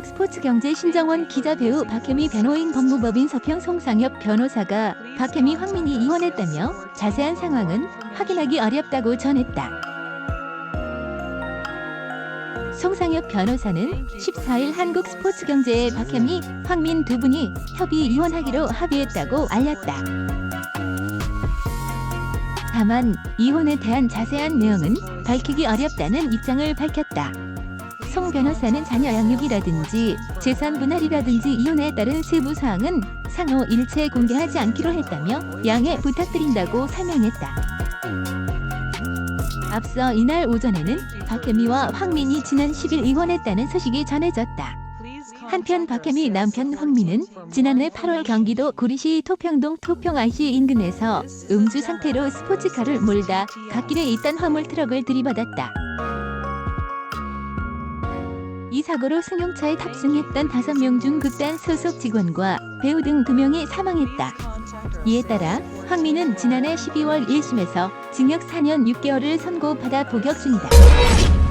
한국 스포츠 경제 신정원 기자 배우 박혜미 변호인 법무법인 서평 송상엽 변호사가 박혜미 황민이 이혼했다며 자세한 상황은 확인하기 어렵다고 전했다. 송상엽 변호사는 14일 한국 스포츠 경제의 박혜미, 황민 두 분이 협의 이혼하기로 합의했다고 알렸다. 다만 이혼에 대한 자세한 내용은 밝히기 어렵다는 입장을 밝혔다. 송 변호사는 자녀 양육이라든지 재산 분할이라든지 이혼에 따른 세부 사항은 상호 일체 공개하지 않기로 했다며 양해 부탁드린다고 설명했다. 앞서 이날 오전에는 박혜미와 황민이 지난 10일 이혼했다는 소식이 전해졌다. 한편 박혜미 남편 황민은 지난해 8월 경기도 구리시 토평동 토평 IC 인근에서 음주 상태로 스포츠카를 몰다 갓길에 있던 화물 트럭을 들이받았다. 이 사고로 승용차에 탑승했던 5명 중 극단 소속 직원과 배우 등 2명이 사망했다. 이에 따라 황민은 지난해 12월 1심에서 징역 4년 6개월을 선고받아 복역 중이다.